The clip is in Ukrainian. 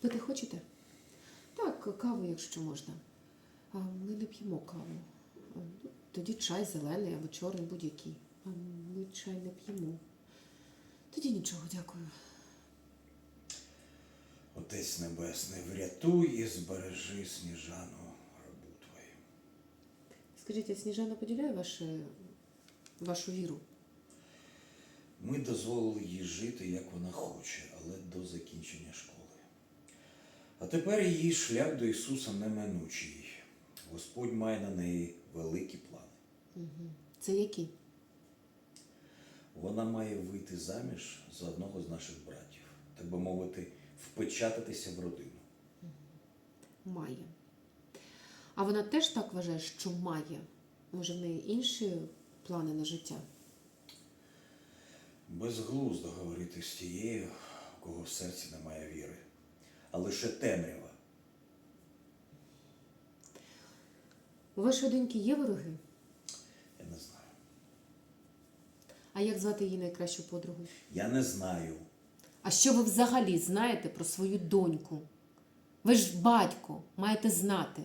Пити хочете? Так, каву, якщо можна. А ми не п'ємо каву. Ну, Тоді чай зелений або чорний, будь-який. А ми чай не п'ємо. Тоді нічого, дякую. Отець Небесний, врятуй і збережи сніжану рабу твою. Скажіть, а Сніжана поділяє ваше, вашу віру? Ми дозволили їй жити, як вона хоче, але до закінчення школи. А тепер її шлях до Ісуса неминучий. Господь має на неї великі плани. Це які? Вона має вийти заміж за одного з наших братів, так би мовити, впечататися в родину. Має. А вона теж так вважає, що має. Може, в неї інші плани на життя? Безглуздо говорити з тією, у кого в серці немає віри, а лише темрява. У вашої доньки є вороги? Я не знаю. А як звати її найкращу подругу? Я не знаю. А що ви взагалі знаєте про свою доньку? Ви ж батько, маєте знати.